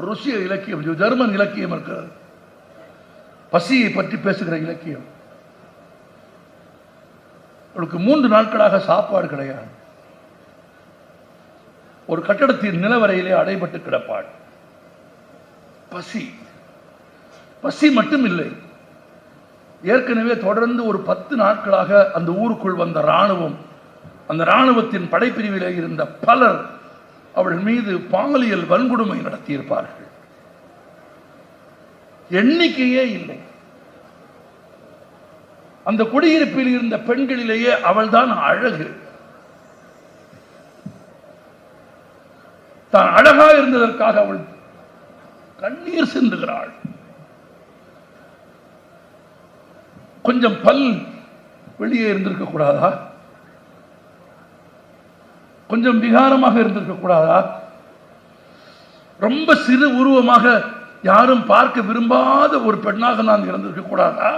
ருசிய இலக்கியம் ஜெர்மன் இலக்கியம் இருக்கிறது பசியை பற்றி பேசுகிற இலக்கியம். அவளுக்கு மூன்று நாட்களாக சாப்பாடு கிடையாது. ஒரு கட்டடத்தின் நிலவரையிலே அடைபட்டு கிடப்பாள். பசி. பசி மட்டும் இல்லை ஏற்கனவே தொடர்ந்து ஒரு பத்து நாட்களாக அந்த ஊருக்குள் வந்த ராணுவம் அந்த ராணுவத்தின் படைப்பிரிவிலே இருந்த பலர் அவள் மீது பாலியல் வன்கொடுமை நடத்தியிருப்பார்கள். எண்ணிக்கையே இல்லை. அந்த குடியிருப்பில் இருந்த பெண்களிலேயே அவள்தான் அழகு. தான் அழகா இருந்ததற்காக அவள் கண்ணீர் சிந்துகிறாள். கொஞ்சம் பல் வெளியே இருந்திருக்க கூடாதா கொஞ்சம் விகாரமாக இருந்திருக்க கூடாதா? ரொம்ப சிறு உருவமாக யாரும் பார்க்க விரும்பாத ஒரு பெண்ணாக நான் இருந்திருக்க கூடாதா?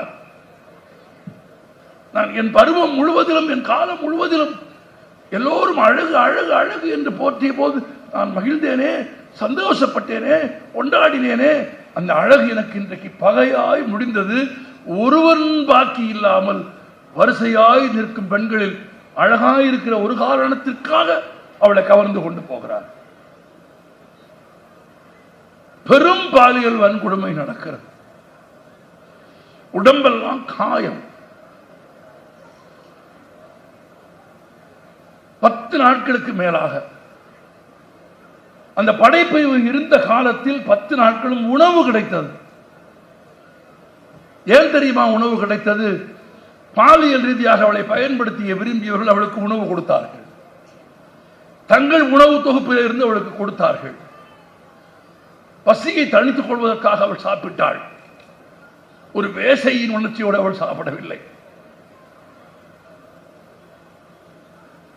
நான் என் பருவம் முழுவதிலும் என் காலம் முழுவதிலும் எல்லோரும் அழகு அழகு அழகு என்று போற்றிய போது நான் மகிழ்ந்தேனே சந்தோஷப்பட்டேனே கொண்டாடினேனே அந்த அழகு எனக்கு இன்றைக்கு பகையாய் முடிந்தது. ஒருவன் பாக்கி இல்லாமல் வரிசையாய் நிற்கும் பெண்களில் அழகாக இருக்கிற ஒரு காரணத்திற்காக அவளை கவர்ந்து கொண்டு போகிறார். பெரும் பாலியல் வன்கொடுமை நடக்கிறது. உடம்பெல்லாம் காயம். பத்து நாட்களுக்கு மேலாக. அந்த படைப்பிரிவு இருந்த காலத்தில் பத்து நாட்களும் உணவு கிடைத்தது. ஏன் தெரியுமா உணவு கிடைத்தது? பாலியல் ரீதியாக அவளை பயன்படுத்திய விரும்பியவர்கள் அவளுக்கு உணவு கொடுத்தார்கள். தங்கள் உணவு தொகுப்பில் இருந்து அவளுக்கு கொடுத்தார்கள். பசியை தணித்துக் கொள்வதற்காக அவள் சாப்பிட்டாள். ஒரு வேசையின் உணர்ச்சியோடு அவள் சாப்பிடவில்லை.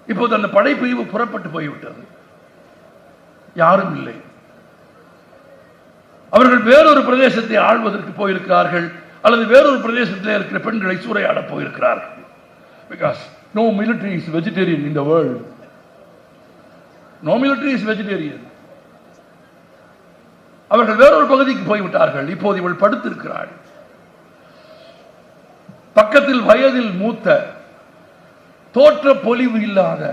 இப்போது அந்த படைப்பிரிவு புறப்பட்டு போய்விட்டது. யாரும் இல்லை. அவர்கள் வேறொரு பிரதேசத்தை ஆள்வதற்கு போயிருக்கிறார்கள். அல்லது வேறொரு பிரதேசத்தில் இருக்கிற பெண்களை சூறையாட போயிருக்கிறார்கள். Because no military is vegetarian in the world no military is vegetarian அவர்கள் வேறொரு பகுதிக்கு போய்விட்டார்கள். இப்போது இவள் படுத்திருக்கிறாள். பக்கத்தில் வயதில் மூத்த தோற்ற பொலிவு இல்லாத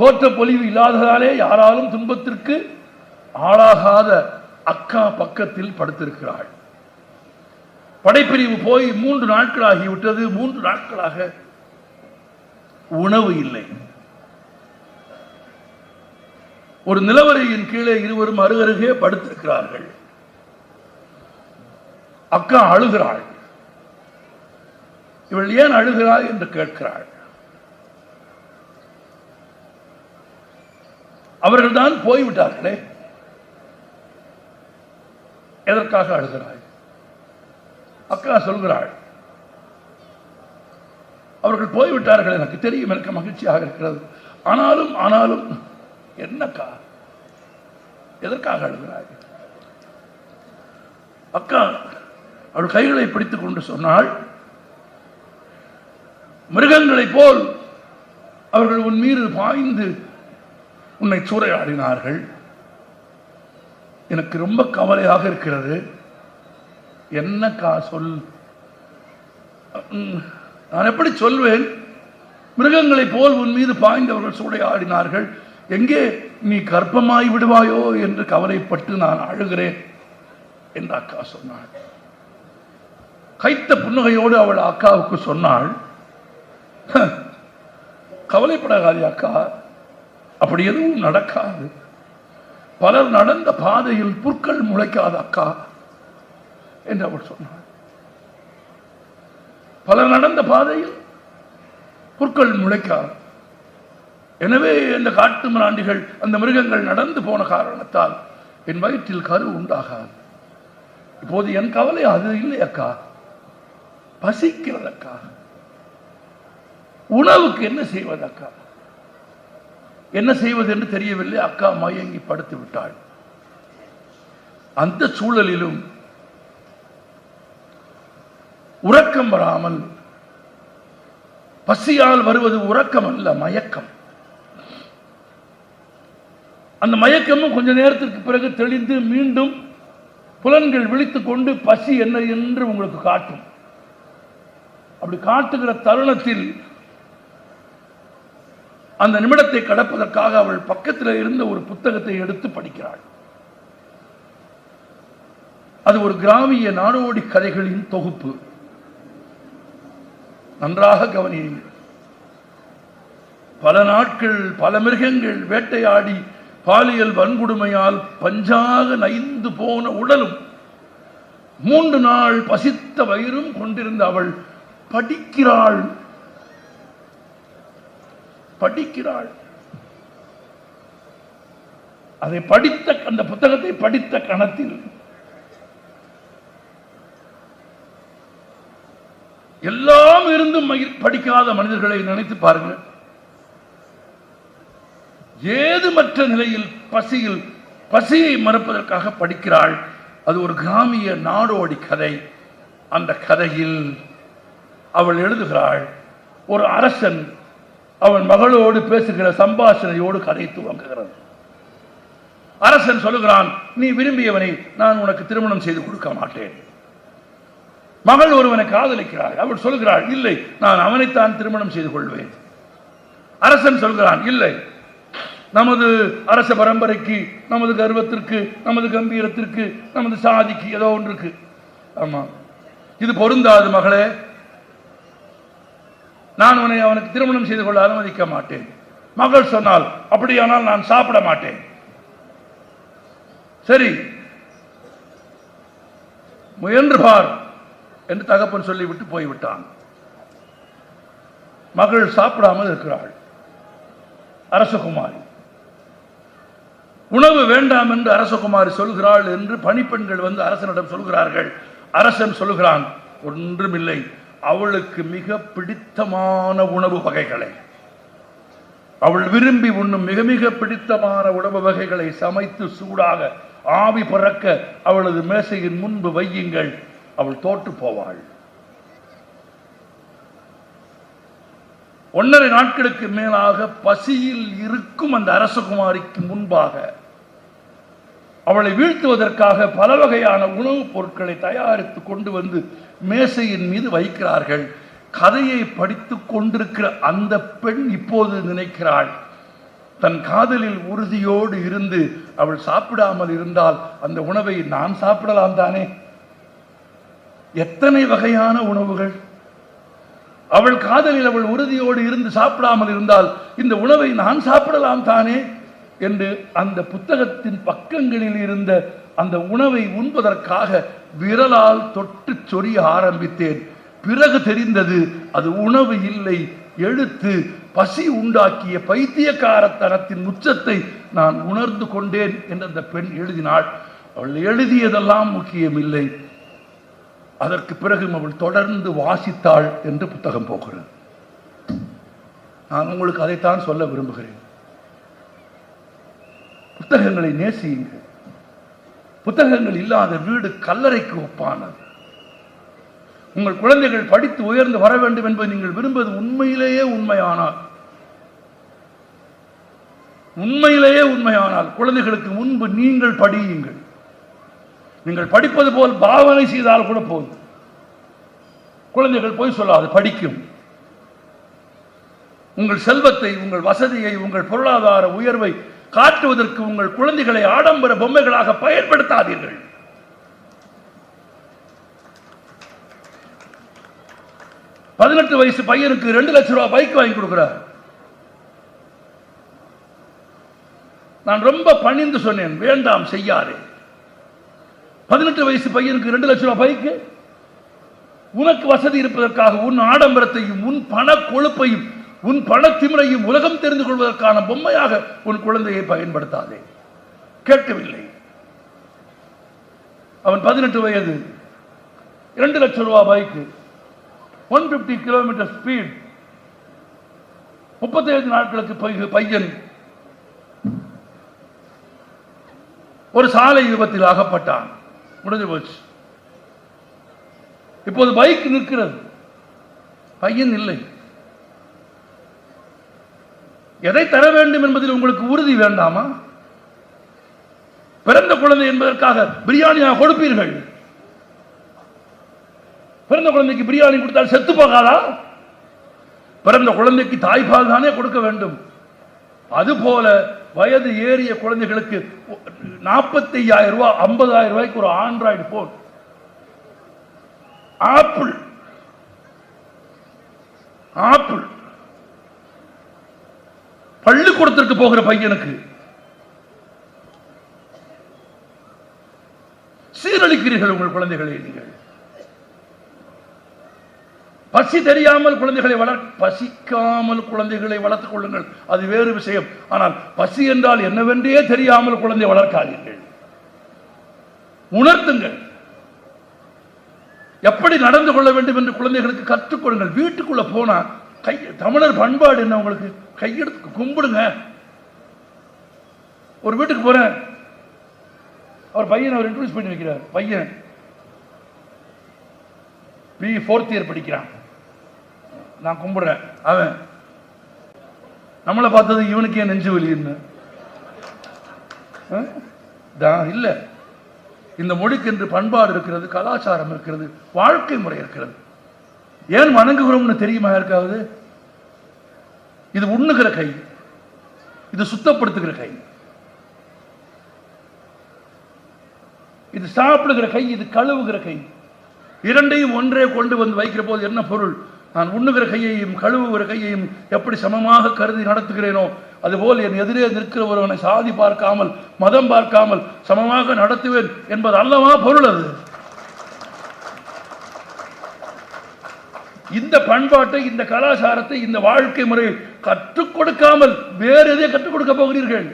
தோற்ற பொலிவு இல்லாததாலே யாராலும் துன்பத்திற்கு ஆளாகாத அக்கா பக்கத்தில் படுத்திருக்கிறாள். படைப்பிரிவு போய் மூன்று நாட்கள் ஆகிவிட்டது மூன்று நாட்களாக உணவு இல்லை. ஒரு நிலவரையின் கீழே இருவரும் அருகருகே படுத்திருக்கிறார்கள். அக்கா அழுகிறாள். இவள் ஏன் அழுகிறாள் என்று கேட்கிறாள். அவர்கள் தான் போய்விட்டார்களே. எதற்காக அழுகிறாள் அக்கா சொல்கிறாள் அவர்கள் போய்விட்டார்கள் எனக்கு தெரியும் எனக்கு மகிழ்ச்சியாக இருக்கிறது. ஆனாலும் ஆனாலும் என்னக்கா? எதற்காக அழுகிறாய்? அக்கா அவள் கைகளை பிடித்துக் கொண்டு சொன்னாள் மிருகங்களைப் போல் அவர்கள் உன் மீது பாய்ந்து உன்னை சூறையாடினார்கள். எனக்கு ரொம்ப கவலையாக இருக்கிறது. என்னக்கா சொல்? உம், நான் எப்படி சொல்வேன்? மிருகங்களைப் போல் உன் மீது பாய்ந்தவர்கள் சூடையாடினார்கள் எங்கே நீ கர்ப்பமாய் விடுவாயோ என்று கவலைப்பட்டு நான் அழுகிறேன் என்று அக்கா சொன்னாள். கைத்த புன்னகையோடு அவள் அக்காவுக்கு சொன்னாள் கவலைப்படாதே அக்கா அப்படி எதுவும் நடக்காது. பலர் நடந்த பாதையில் புற்கள் முளைக்காத அக்கா என்று அவள் சொன்னார் பலர் நடந்த பாதையில் புற்கள் முளைக்காது. எனவே இந்த காட்டு மிராண்டிகள் அந்த மிருகங்கள் நடந்து போன காரணத்தால் என் வயிற்றில் கரு உண்டாகாது. இப்போது என் கவலை அது இல்லை அக்கா. பசிக்கிறது அக்கா. உணவுக்கு என்ன செய்வது அக்கா? என்ன செய்வது என்று தெரியவில்லை. அக்கா மயங்கி படுத்து விட்டாள். அந்த சூழலிலும் உறக்கம் வராமல். பசியால் வருவது உறக்கம் அல்ல மயக்கம். அந்த மயக்கமும் கொஞ்ச நேரத்திற்கு பிறகு தெளிந்து மீண்டும் புலன்கள் விழித்துக் கொண்டு பசி என்ன என்று உங்களுக்கு காட்டும். அப்படி காட்டுகிற தருணத்தில் அந்த நிமிடத்தை கடப்பதற்காக அவள் பக்கத்தில் இருந்த ஒரு புத்தகத்தை எடுத்து படிக்கிறாள். அது ஒரு கிராமிய நாடோடி கதைகளின் தொகுப்பு. நன்றாக கவனியுங்கள். பல நாட்கள் பல மிருகங்கள் வேட்டையாடி பாலியல் வன்கொடுமையால் பஞ்சாக நைந்து போன உடலும் மூன்று நாள் பசித்த வயிறும் கொண்டிருந்த அவள் படிக்கிறாள். படிக்கிறாள். அதை படித்த அந்த புத்தகத்தை படித்த கணத்தில் எல்லா எல்லாம் இருந்தும் படிக்காத மனிதர்களை நினைத்து பாருங்கள். ஏதுமற்ற நிலையில் பசியில் பசியை மறப்பதற்காக படிக்கிறாள்? அது ஒரு கிராமிய நாடோடி கதை. அந்த கதையில் அவள் எழுதுகிறாள் ஒரு அரசன் அவன் மகளோடு பேசுகிற சம்பாஷணையோடு கதை துவங்குகிறது அரசன் சொல்லுகிறான் நீ விரும்பியவனை நான் உனக்கு திருமணம் செய்து கொடுக்க மாட்டேன். மகள் ஒருவனை காதலிக்கிறாள். அவள் சொல்கிறாள் இல்லை நான் அவனைத்தான் திருமணம் செய்து கொள்வேன். அரசன் சொல்கிறான் இல்லை நமது அரச பரம்பரைக்கு நமது கர்வத்திற்கு நமது கம்பீரத்திற்கு நமது சாதிக்கு ஏதோ ஒன்று இருக்கு ஆமா. இது பொருந்தாது மகளே. நான் உன்னை அவனுக்கு திருமணம் செய்து கொள்ள அனுமதிக்க மாட்டேன். மகள் சொன்னால் அப்படியானால் நான் சாப்பிட மாட்டேன். சரி. முயன்று பார். என்று தகப்பன் சொல்லிவிட்டு போய்விட்டான். மகள் சாப்பிடாமல் இருக்கிறாள். அரசகுமாரி உணவு வேண்டாம் என்று அரசகுமாரி சொல்கிறாள் என்று பணிப்பெண்கள் வந்து அரசனிடம் சொல்கிறார்கள். அரசன் சொல்லுகிறான் ஒன்றுமில்லை அவளுக்கு மிக பிடித்தமான உணவு வகைகளை. அவள் விரும்பி உண்ணும் மிக மிக பிடித்தமான உணவு வகைகளை சமைத்து சூடாக ஆவி பறக்க அவளது மேசையின் முன்பு வையுங்கள். அவள் தோற்று போவாள். ஒன்றரை நாட்களுக்கு மேலாக பசியில் இருக்கும் அந்த அரசகுமாரிக்கு முன்பாக அவளை வீழ்த்துவதற்காக பல வகையான உணவுப் பொருட்களை தயாரித்து கொண்டு வந்து மேசையின் மீது வைக்கிறார்கள். கதையை படித்து கொண்டிருக்கிற அந்த பெண் இப்போது நினைக்கிறாள். தன் காதலில் உறுதியோடு இருந்து அவள் சாப்பிடாமல் இருந்தால் அந்த உணவை நான் சாப்பிடலாம் தானே? எத்தனை வகையான உணவுகள்? அவள் காதலில் அவள் உறுதியோடு இருந்து சாப்பிடாமல் இருந்தால் இந்த உணவை நான் சாப்பிடலாம் தானே? என்று அந்த புத்தகத்தின் பக்கங்களில் இருந்த அந்த உணவை உண்பதற்காக விரலால் தொட்டு சொரிய ஆரம்பித்தேன். பிறகு தெரிந்தது அது உணவு இல்லை. எழுத்து பசி உண்டாக்கிய பைத்தியக்காரத்தனத்தின் உச்சத்தை நான் உணர்ந்து கொண்டேன் என்று அந்த பெண் எழுதினாள். அவள் எழுதியதெல்லாம் முக்கியமில்லை. அதற்கு பிறகு அவள் தொடர்ந்து வாசித்தாள் என்று புத்தகம் போகிறது. நான் உங்களுக்கு அதைத்தான் சொல்ல விரும்புகிறேன். புத்தகங்களை நேசியுங்கள். புத்தகங்கள் இல்லாத வீடு கல்லறைக்கு ஒப்பானது. உங்கள் குழந்தைகள் படித்து உயர்ந்து வர வேண்டும் என்பது நீங்கள் விரும்புவது உண்மையிலேயே உண்மையானால். உண்மையிலேயே உண்மையானால் குழந்தைகளுக்கு முன்பு நீங்கள் படியுங்கள். நீங்கள் படிப்பது போல் பாவனை செய்தால் கூட போதும். குழந்தைகள் போய் சொல்லாது படிக்கும். உங்கள் செல்வத்தை உங்கள் வசதியை உங்கள் பொருளாதார உயர்வை காட்டுவதற்கு உங்கள் குழந்தைகளை ஆடம்பர பொம்மைகளாக பயன்படுத்தாதீர்கள். பதினெட்டு வயசு பையனுக்கு ரெண்டு லட்சம் ரூபாய் பைக் வாங்கி கொடுக்கிறார். நான் ரொம்ப பணிந்து சொன்னேன் வேண்டாம் செய்யாதே. பதினெட்டு வயசு பையனுக்கு ரெண்டு லட்சம் ரூபாய் பைக்கு. உனக்கு வசதி இருப்பதற்காக உன் ஆடம்பரத்தையும் உன் பண கொழுப்பையும் உன் பணத்திமிரையும் உலகம் தெரிந்து கொள்வதற்கான பொம்மையாக உன் குழந்தையை பயன்படுத்தாதே. கேட்கவில்லை. அவன் பதினெட்டு வயது. இரண்டு லட்சம் ரூபாய் bike. One fifty kilometre speed. முப்பத்தைந்து நாட்களுக்கு பை- பையன். ஒரு சாலை விபத்தில் அகப்பட்டான். முடிஞ்சு போச்சு இப்போது பைக் நிற்கிறது. பையன் இல்லை. எதை தர வேண்டும் என்பதில் உங்களுக்கு உறுதி வேண்டாமா? பிறந்த குழந்தை என்பதற்காக பிரியாணியாக கொடுப்பீர்கள். பிறந்த குழந்தைக்கு பிரியாணி கொடுத்தால் செத்து போகாதா? பிறந்த குழந்தைக்கு தாய்ப்பால் தானே கொடுக்க வேண்டும். அதுபோல வயது ஏறிய குழந்தைகளுக்கு நாற்பத்தி ஐயாயிரம் ரூபாய் ஐம்பதாயிரம் ரூபாய்க்கு ஒரு ஆண்ட்ராய்டு போன் ஆப்பிள் ஆப்பிள் பள்ளிக்கூடத்திற்கு போகிற பையனுக்கு சீரழிக்கிறீர்கள் உங்கள் குழந்தைகளை நீங்கள். பசி தெரியாமல் குழந்தைகளை வளர் பசிக்காமல் குழந்தைகளை வளர்த்துக் கொள்ளுங்கள். அது வேறு விஷயம். ஆனால் பசி என்றால் என்னவென்றே தெரியாமல் குழந்தை வளர்க்காதீர்கள். உணர்த்துங்கள். எப்படி நடந்து கொள்ள வேண்டும் என்று குழந்தைகளுக்கு கற்றுக்கொள்ளுங்கள் வீட்டுக்குள்ள போனா கை தமிழர் பண்பாடு என்ன உங்களுக்கு? கையெடுத்து கும்பிடுங்க. ஒரு வீட்டுக்கு போறேன். அவர் பையன் அவர் இன்ட்ரடியூஸ் பண்ணி வைக்கிறார். பையன் பி ஃபோர்த் இயர் படிக்கிறான். நான் கும்பிடுறேன். அவன் நம்மளை பார்த்தது இவனுக்கே நெஞ்சு வலின்னு ஆ? தான் இல்லை. இந்த மொழிக்கு என்று பண்பாடு இருக்கிறது கலாச்சாரம் இருக்கிறது வாழ்க்கை முறை இருக்கிறது. ஏன் வணங்குகிறோம்னு தெரியுமா யாருக்காவது? இது உண்ணுகிற கை. இது சுத்தப்படுத்துகிற கை. இது சாப்பிடுகிற கை இது கழுவுகிற கை. இரண்டையும் ஒன்றே கொண்டு வந்து வைக்கிற போது என்ன பொருள்? நான் உண்ணுகிற கையையும் கழுவுகிற கையையும் எப்படி சமமாக கருதி நடத்துகிறேனோ அதுபோல் என் எதிரே நிற்கிற ஒருவனை சாதி பார்க்காமல் மதம் பார்க்காமல் சமமாக நடத்துவேன் என்பது அல்லவா பொருள் அது? இந்த பண்பாட்டை இந்த கலாச்சாரத்தை இந்த வாழ்க்கை முறையை கற்றுக் கொடுக்காமல் வேறு எதை கற்றுக் கொடுக்க போகிறீர்கள்?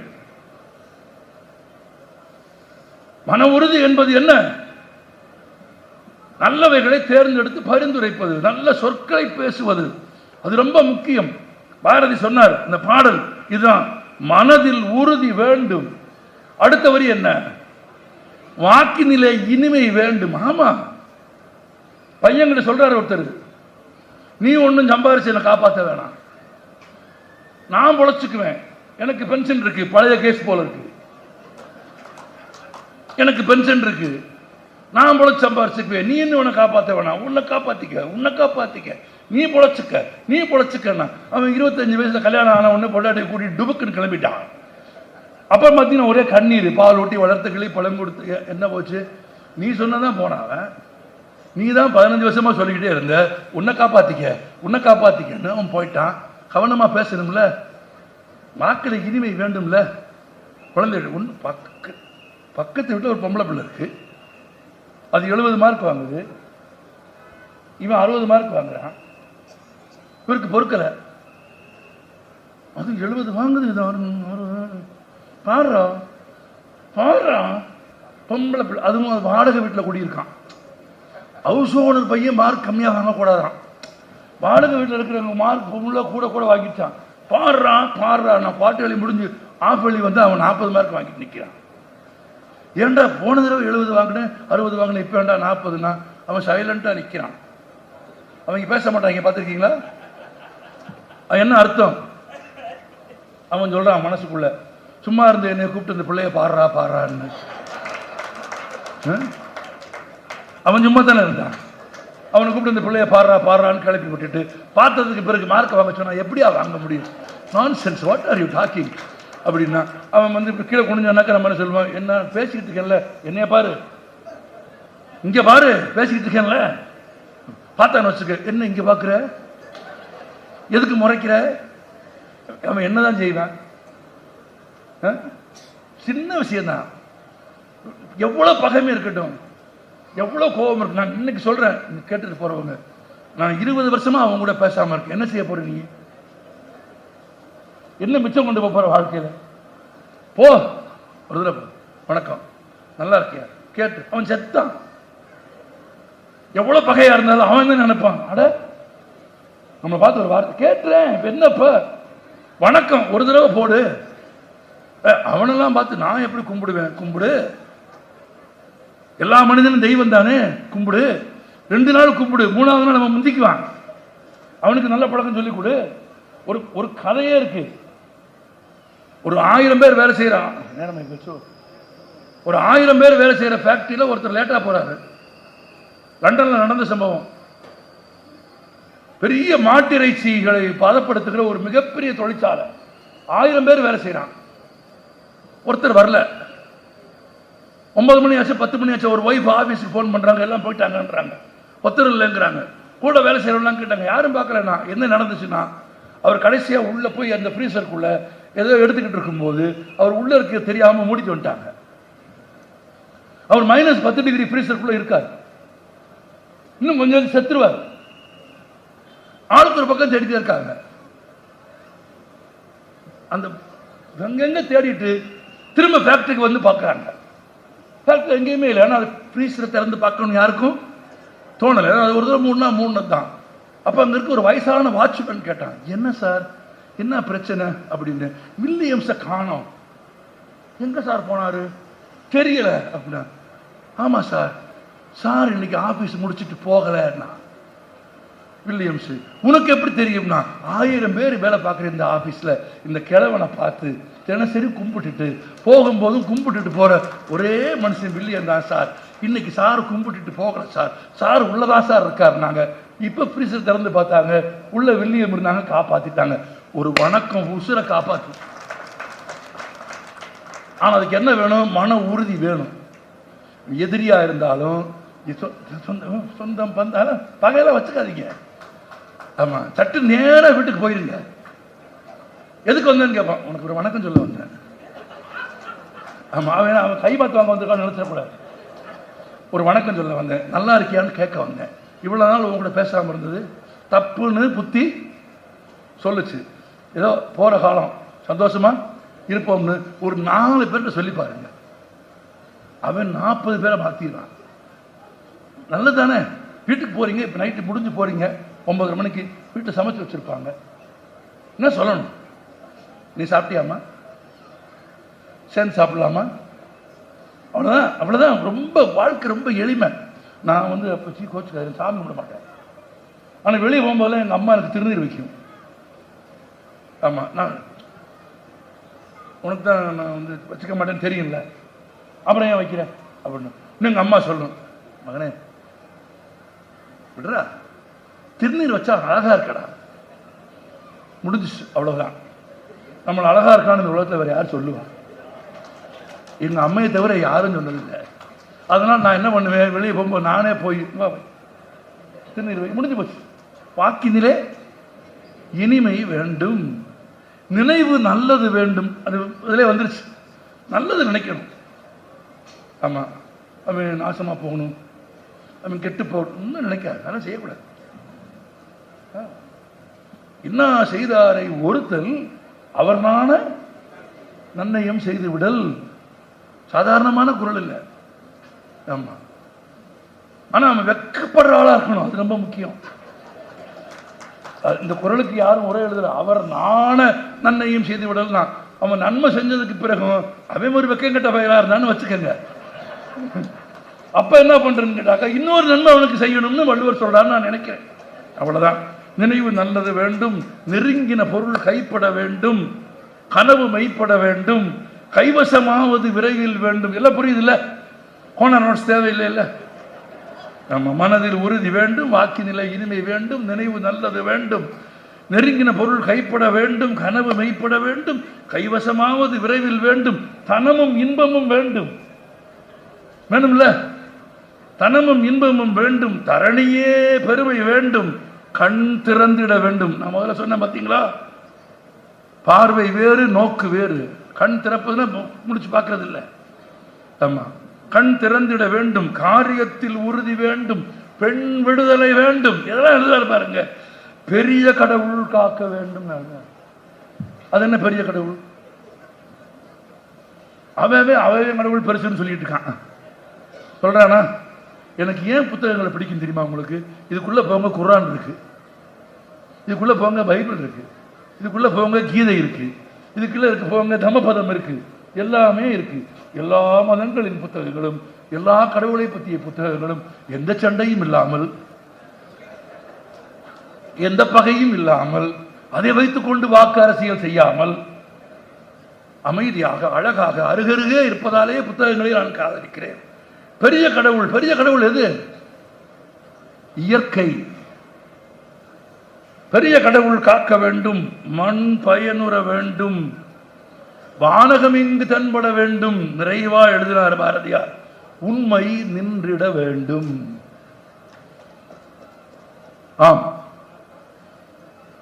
மன உறுதி என்பது என்ன? நல்லவைகளை தேர்ந்தெடுத்து பரிந்துரைப்பது நல்ல சொற்களை பேசுவது. அது ரொம்ப முக்கியம். பாரதி சொன்னார் இந்த பாடல் இதுதான் மனதில் உறுதி வேண்டும். அடுத்த வரி என்ன? வாக்கினிலே இனிமை வேண்டும். ஆமா. பையன்கிட்ட சொல்றாரு ஒருத்தர் நீ ஒன்றும் சம்பாரிச்சு என்னை காப்பாற்ற வேணாம். நான் பொழைச்சுக்குவேன். எனக்கு பென்ஷன் இருக்கு. பழைய கேஸ் போல இருக்கு. எனக்கு பென்ஷன் இருக்கு. நான் பொழைச்சு சம்பாரிச்சுக்குவேன். நீ என்ன உன்னை காப்பாற்ற வேணாம்? உன்னை காப்பாத்திக்க உன்னை காப்பாத்திக்க. நீ பொழைச்சிக்க நீ பொழைச்சிக்கண்ணா அவன் இருபத்தஞ்சு வயசுல கல்யாணம் ஆன உடனே பொண்டாட்டியை கூட்டிட்டு டுபுக்குன்னு கிளம்பிட்டான். அப்புறம் பார்த்தீங்கன்னா ஒரே கண்ணீர் பால் ஊட்டி வளர்த்து கிளி பழம் கொடுத்து என்ன போச்சு? நீ சொன்னதான் போனான் அவன். நீ தான் பதினஞ்சு வருஷமா சொல்லிக்கிட்டே இருந்த. உன்னை காப்பாத்திக்க உன்னை காப்பாத்திக்கன்னு அவன் போயிட்டான். கவனமா பேசணும்ல. வாக்கில் இனிமை வேண்டும்ல. குழந்தைகள் ஒன்று பக்க பக்கத்து வீட்டில் ஒரு பொம்பளை பிள்ளை இருக்குது அது எழுபது மார்க் வாங்குது. இவன் அறுபது மார்க் வாங்குறான். இவருக்கு பொறுக்கலை. அது எழுபது வாங்குது இது பாடுறான் பாடுறான் பொம்பளை பிள்ளை. அதுவும் வாடகை வீட்டில் குடியிருக்கான். ஹவுஸ் ஓனர் பையன் மார்க் கம்மியாக வாங்கக்கூடாதான். வாடகை வீட்டில் இருக்கிறவங்க மார்க் பொம்பளை கூட கூட வாங்கிட்டான். பாடுறான் பாடுறான் நான் பாட்டு வழி முடிஞ்சு ஆஃப் வழி வந்து அவன் நாற்பது மார்க் வாங்கிட்டு நிற்கிறான் ஏன்டா போன தடவை எழுபது வாங்கினேன் அறுபது வாங்கினேன் இப்போ வேண்டாம் நாற்பதுனா அவன் சைலண்ட்டாக நிற்கிறான் அவங்க பேச மாட்டாங்க பார்த்துருக்கீங்களா? அது என்ன அர்த்தம்? அவன் சொல்றான் மனசுக்குள்ள சும்மா இருந்து என்னை கூப்பிட்டு இந்த பிள்ளைய பாடுறா பாடுறான்னு. அவன் சும்மா தானே இருந்தான். அவனை கூப்பிட்டு இந்த பிள்ளைய பாடுறா பாடுறான்னு கிளப்பி விட்டுட்டு பார்த்ததுக்கு பிறகு மார்க் வாங்க சொன்னால் எப்படியா வாங்க முடியும்? Nonsense what are you talking அப்படின்னா அவன் வந்து இப்போ கீழே குனிஞ்சானாக்க நம்ம என்ன சொல்லுவான் என்ன பேசிக்கிட்டு இருக்கேன்ல என்னைய பாரு. இங்க பாரு பேசிக்கிட்டு இருக்கேன்ல. பார்த்தான்னு வச்சுக்க என்ன இங்க பாக்குற எதுக்கு முறைக்கிற? அவன் என்னதான் செய்வான்? ஆ? சின்ன விஷயம்தான். எவ்வளோ பகைமை இருக்கட்டும் எவ்வளோ கோபம் இருக்கு நான் இன்னைக்கு சொல்றேன் கேட்டுட்டு போறவங்க. நான் இருபது வருஷமா அவங்க கூட பேசாம இருக்கேன். என்ன செய்ய போற நீ? என்ன மிச்சம் கொண்டு போற வாழ்க்கையில? போ. ஒரு தடவை வணக்கம். நல்லா இருக்கியா? கேட்டு. அவன் செத்தான். எவ்வளவு பகையா இருந்தாலும் அவன் தான் நினைப்பான். அட. நம்ம பார்த்து ஒரு வார்த்தை கேட்டுறேன். என்னப்ப வணக்கம். ஒரு தடவை போடு. அவனெல்லாம் பார்த்து நான் எப்படி கும்பிடுவேன்? கும்பிடு. எல்லா மனிதனும் தெய்வம் தானே? கும்பிடு. ரெண்டு நாள் கும்பிடு. மூணாவது நாள் நம்ம முந்திக்குவான். அவனுக்கு நல்ல பழக்கம் சொல்லிக் கொடு. ஒரு ஒரு கதையே இருக்கு. ஒரு ஆயிரம் பேர் வேலை நேரமே பேசோ ஒரு ஆயிரம் பேர் வேலை செய்யற ஃபேக்டரியில ஒருத்தர் லேட்டா போறாரு. லண்டன்ல நடந்த சம்பவம். பெரிய மாட்டிறைச்சிகளை பதப்படுத்துகிற ஒரு மிகப்பெரிய தொழிற்சாலை. ஆயிரம் பேர் வேலை செய்றான் ஒருத்தர் வரல. ஒன்பது மணி ஆச்சு பத்து மணி ஆச்சு ஒரு ஒய்ஃப் ஆபீஸுக்கு ஃபோன் பண்றாங்க எல்லாம் போயிட்டாங்கன்றாங்க. ஒருத்தர் இல்லைங்கிறாங்க. கூட வேலை செய்யறவங்களாம் கேட்டாங்க யாரும் பார்க்கலண்ணா என்ன நடந்துச்சுன்னா அவர் கடைசியா உள்ள போய் அந்த ஃப்ரீசருக்குள்ள ஏதோ எடுத்துக்கிட்டு இருக்கும்போது அவர் உள்ள இருக்க தெரியாம மூடிட்டு வந்துட்டாங்க. அவர் மைனஸ் பத்து டிகிரி ஃப்ரீசருக்குள்ளே இருக்கார். இன்னும் கொஞ்சம் செத்துருவார். ஆளுக்கு ஒரு பக்கம் தேடிட்டே இருக்காங்க. அந்த எங்கெங்க தேடிட்டு திரும்ப ஃபேக்டரிக்கு வந்து பார்க்குறாங்க. ஃபேக்டரி எங்கேயுமே இல்லை. ஆனால் அது ஃப்ரீசரை திறந்து பார்க்கணும் யாருக்கும் தோணலை. அது ஒரு தடவை மூணுனா மூணு தான் அப்போ அங்கே இருக்க ஒரு வயசான வாட்ச்மேன் கேட்டான் என்ன சார் என்ன பிரச்சனை அப்படின்னு வில்லியம்ஸை காணோம். எங்க சார் போனாரு? தெரியல அப்படின்னா ஆமா சார் சார் இன்னைக்கு ஆபீஸ் முடிச்சிட்டு போகலன்னா. வில்லியம்ஸ் உனக்கு எப்படி தெரியும்னா ஆயிரம் பேர் வேலை பார்க்குற இந்த ஆஃபீஸில் இந்த கிழவனை பார்த்து தினசரி கும்பிட்டுட்டு போகும்போதும் கும்பிட்டுட்டு போகிற ஒரே மனுஷன் வில்லியம் தான் சார். இன்னைக்கு சார் கும்பிட்டுட்டு போகல சார். சார் உள்ளதான் சார் இருக்கார் நாங்கள் இப்போ ஃப்ரீசர் திறந்து பார்த்தாங்க. உள்ள வில்லியம் இருந்தாங்க காப்பாற்றிட்டாங்க ஒரு வணக்கம் உசுரை காப்பாத்து. ஆனா அதுக்கு என்ன வேணும்? மன உறுதி வேணும். எதிரியா இருந்தாலும் சொந்தம் சொந்தம் பந்தாலும் பகையில வச்சுக்காதீங்க. ஆமா சட்டு நேரா வீட்டுக்கு போயிருங்க. எதுக்கு வந்தேன்னு கேட்பான் உனக்கு ஒரு வணக்கம் சொல்ல வந்தேன். ஆமா அவன் அவன் கை பார்த்து வாங்க வந்திருக்கான்னு நினைச்சிடக்கூடாது ஒரு வணக்கம் சொல்ல வந்தேன். நல்லா இருக்கியான்னு கேட்க வந்தேன். இவ்வளவு நாள் உங்கள்கிட்ட பேசாம இருந்தது. தப்புன்னு புத்தி சொல்லுச்சு. ஏதோ போகிற காலம் சந்தோஷமா இருப்போம்னு ஒரு நாலு பேர்கிட்ட சொல்லி பாருங்க. அவன் நாற்பது பேரை மாற்றிடுறான் நல்லது தானே வீட்டுக்கு போகிறீங்க இப்போ நைட்டு முடிஞ்சு போகிறீங்க ஒன்பதரை மணிக்கு வீட்டை சமைச்சு வச்சிருப்பாங்க. என்ன சொல்லணும்? நீ சாப்பிட்டியாமா சேர்ந்து சாப்பிடலாமா? அவ்வளோதான் அவ்வளோதான் ரொம்ப வாழ்க்கை ரொம்ப எளிமை. நான் வந்து அப்போ சீ கோச்சுக்காரு சாமி கும்பிட மாட்டேன். ஆனால் வெளியே போகும்போதெல்லாம் எங்கள் அம்மா எனக்கு திருநீர் வைக்கும். ஆமாம் நான் உனக்கு தான் நான் வந்து வச்சுக்க மாட்டேன்னு தெரியும்ல. அப்புறம் ஏன் வைக்கிறேன் அப்படின்னு. இன்னும் எங்கள் அம்மா சொல்லணும். மகனே விடுறா. திருநீர் வச்சா அழகா இருக்கடா. முடிஞ்சிச்சு அவ்வளோதான் நம்மளை அழகா இருக்கான்னு இந்த உலகத்தில் வேற யார் சொல்லுவா? எங்கள் அம்மையை தவிர யாரும் சொன்னதில்லை அதனால் நான் என்ன பண்ணுவேன்? வெளியே போகும்போது நானே போய் வா. திருநீர் முடிஞ்சு போச்சு. வாக்கினிலே இனிமை வேண்டும். நினைவு நல்லது வேண்டும். அது இதிலே வந்துருச்சு. நல்லது நினைக்கணும். ஆமா. அவன் நாசமா போகணும். அவன் கெட்டு போகணும்னு நினைக்காது. அதெல்லாம் செய்யக்கூடாது. என்ன செய்தாரை ஒருத்தல் அவர்னான நன்னயம் செய்து விடல். சாதாரணமான குரல் இல்லை. ஆமா. ஆனா அவன் வெக்கப்படுற ஆளா இருக்கணும். அது ரொம்ப முக்கியம். இந்த குரலுக்கு யாரும் உரை எழுதல. அவர் நான நன்மையும் செய்து விடல்னா அவன் நன்மை செஞ்சதுக்கு பிறகும் அவன் ஒரு வெக்கம் கட்ட பயிரா இருந்தான்னு வச்சுக்கோங்க. அப்ப என்ன பண்றேன்னு கேட்டாக்கா இன்னொரு நன்மை அவனுக்கு செய்யணும்னு வள்ளுவர் சொல்றான்னு நான் நினைக்கிறேன். அவ்வளவுதான். நினைவு நல்லது வேண்டும். நெருங்கின பொருள் கைப்பட வேண்டும். கனவு மெய்ப்பட வேண்டும். கைவசமாவது விரைவில் வேண்டும். எல்லாம் புரியுது இல்ல கோண நோட்ஸ் தேவையில்லை இல்லை நம்ம மனதில் உறுதி வேண்டும் வாக்கினிலை இனிமை வேண்டும் நினைவு நல்லது வேண்டும். நெருங்கின பொருள் கைப்பட வேண்டும் கனவு மெய்ப்பட வேண்டும் கைவசமாவது விரைவில் வேண்டும் தனமும் இன்பமும் வேண்டும். வேணும்ல? தனமும் இன்பமும் வேண்டும் தரணியே பெருமை வேண்டும் கண் திறந்திட வேண்டும். நான் முதல்ல சொன்னேன் பார்த்தீங்களா பார்வை வேறு நோக்கு வேறு. கண் திறப்பதுன்னா முடிச்சு பார்க்கறது இல்லை ஆமாம் கண் திறந்திட வேண்டும் காரியத்தில் உறுதி வேண்டும் பெண் விடுதலை வேண்டும். இதெல்லாம் எழுதாரு பாருங்க. பெரிய கடவுள் காக்க வேண்டும் அது என்ன பெரிய கடவுள்? அவவே அவவே கடவுள் பெருசுன்னு சொல்லிட்டு இருக்கான். சொல்றானா? எனக்கு ஏன் புத்தகங்களை பிடிக்கும் தெரியுமா உங்களுக்கு? இதுக்குள்ள போங்க குரான் இருக்கு. இதுக்குள்ள போங்க பைபிள் இருக்கு. இதுக்குள்ள போங்க கீதை இருக்கு. இதுக்குள்ள இருக்கு போங்க தமபதம் இருக்கு. எல்லாமே இருக்கு. எல்லா மதங்களின் புத்தகங்களும் எல்லா கடவுளை பற்றிய புத்தகங்களும் எந்த சண்டையும் இல்லாமல் எந்த பகையும் இல்லாமல் அதை வைத்துக்கொண்டு வாக்கு அரசியல் செய்யாமல் அமைதியாக அழகாக அருகருகே இருப்பதாலே புத்தகங்களை நான் காதலிக்கிறேன். பெரிய கடவுள் பெரிய கடவுள் எது? இயற்கை. பெரிய கடவுள் காக்க வேண்டும் மண் பயனுற வேண்டும். வானகம் இங்கு தென்பட வேண்டும் நிறைவா எழுதினார் பாரதியார். உண்மை நின்றிட வேண்டும். ஆம்.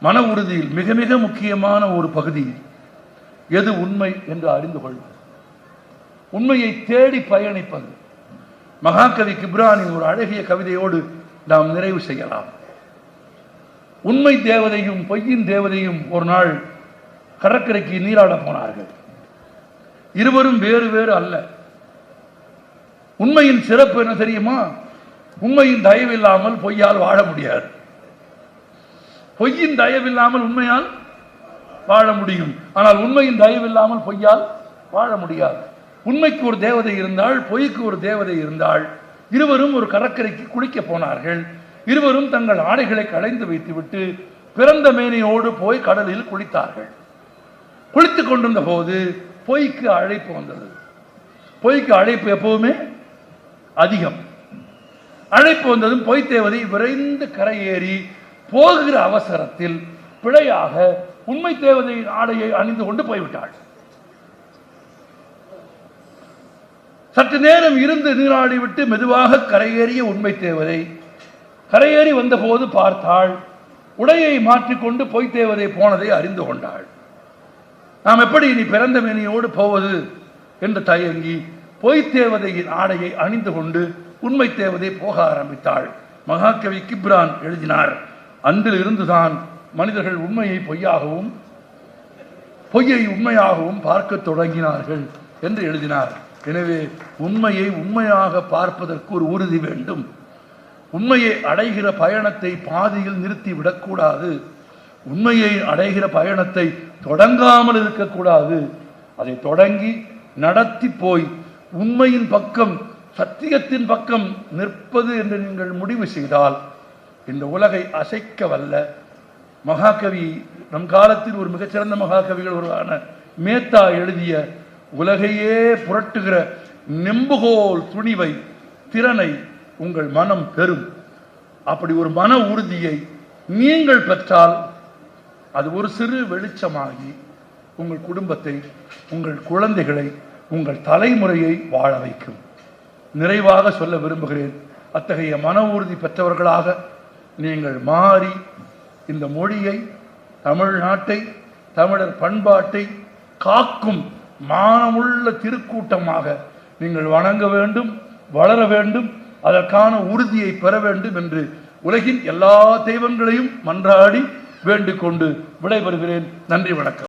மன உறுதியில் மிக மிக முக்கியமான ஒரு பகுதி எது உண்மை என்று அறிந்து கொள்வது. உண்மையை தேடி பயணிப்பது. மகாகவி கிப்ரானின் ஒரு அழகிய கவிதையோடு நாம் நிறைவு செய்யலாம். உண்மை தேவதையும் பொய்யின் தேவதையும் ஒரு நாள் கடற்கரைக்கு நீராட போனார்கள். இருவரும் வேறு வேறு அல்ல. உண்மையின் சிறப்பு என்ன தெரியுமா? உண்மையின் தயவில்லாமல் பொய்யால் வாழ முடியாது. பொய்யின் தயவில்லாமல் உண்மையால் வாழ முடியும். ஆனால் உண்மையின் தயவில்லாமல் பொய்யால் வாழ முடியாது. உண்மைக்கு ஒரு தேவதை இருந்தால் பொய்க்கு ஒரு தேவதை இருந்தால் இருவரும் ஒரு கடற்கரைக்கு குளிக்க போனார்கள். இருவரும் தங்கள் ஆடைகளை களைந்து வைத்துவிட்டு பிறந்த மேனையோடு போய் கடலில் குளித்தார்கள். குளித்துக் கொண்டிருந்த போது பொய்க்கு அழைப்பு வந்தது. பொய்க்கு அழைப்பு எப்பவுமே அதிகம். அழைப்பு வந்ததும் பொய் தேவதை விரைந்து கரையேறி போகிற அவசரத்தில் பிழையாக உண்மை தேவதையின் ஆடையை அணிந்து கொண்டு போய்விட்டாள். சற்று நேரம் இருந்து நீராடி விட்டு மெதுவாக கரையேறிய உண்மை தேவதை கரையேறி வந்தபோது பார்த்தாள் உடையை மாற்றிக்கொண்டு பொய்த்தேவதை போனதை அறிந்து கொண்டாள். நாம் எப்படி இனி பிறந்த மேனியோடு போவது? என்று தயங்கி பொய் தேவதையின் ஆடையை அணிந்து கொண்டு உண்மை தேவதை போக ஆரம்பித்தாள். மகாகவி கிப்ரான் எழுதினார் அன்றில் இருந்துதான் மனிதர்கள் உண்மையை பொய்யாகவும் பொய்யை உண்மையாகவும் பார்க்க தொடங்கினார்கள் என்று எழுதினார். எனவே உண்மையை உண்மையாக பார்ப்பதற்கு ஒரு உறுதி வேண்டும். உண்மையை அடைகிற பயணத்தை பாதியில் நிறுத்தி விடக்கூடாது. உண்மையை அடைகிற பயணத்தை தொடங்காமல் இருக்கக்கூடாது. அதை தொடங்கி நடத்தி போய் உண்மையின் பக்கம் சத்தியத்தின் பக்கம் நிற்பது என்று நீங்கள் முடிவு செய்தால் இந்த உலகை அசைக்க வல்ல மகாகவி நம் காலத்தில் ஒரு மிகச்சிறந்த மகாகவிகள் ஒருவரான மேத்தா எழுதிய உலகையே புரட்டுகிற நெம்புகோல் துணிவை திறனை உங்கள் மனம் பெறும். அப்படி ஒரு மன உறுதியை நீங்கள் பெற்றால் அது ஒரு சிறு வெளிச்சமாகி உங்கள் குடும்பத்தை உங்கள் குழந்தைகளை உங்கள் தலைமுறையை வாழ வைக்கும். நிறைவாக சொல்ல விரும்புகிறேன். அத்தகைய மன உறுதி பெற்றவர்களாக நீங்கள் மாறி இந்த மொழியை தமிழ்நாட்டை தமிழர் பண்பாட்டை காக்கும் மானமுள்ள திருக்கூட்டமாக நீங்கள் வணங்க வேண்டும் வளர வேண்டும் அதற்கான உறுதியை பெற வேண்டும் என்று உலகின் எல்லா தெய்வங்களையும் மன்றாடி வேண்டிக் கொண்டு விடைபெறுகிறேன். நன்றி வணக்கம்.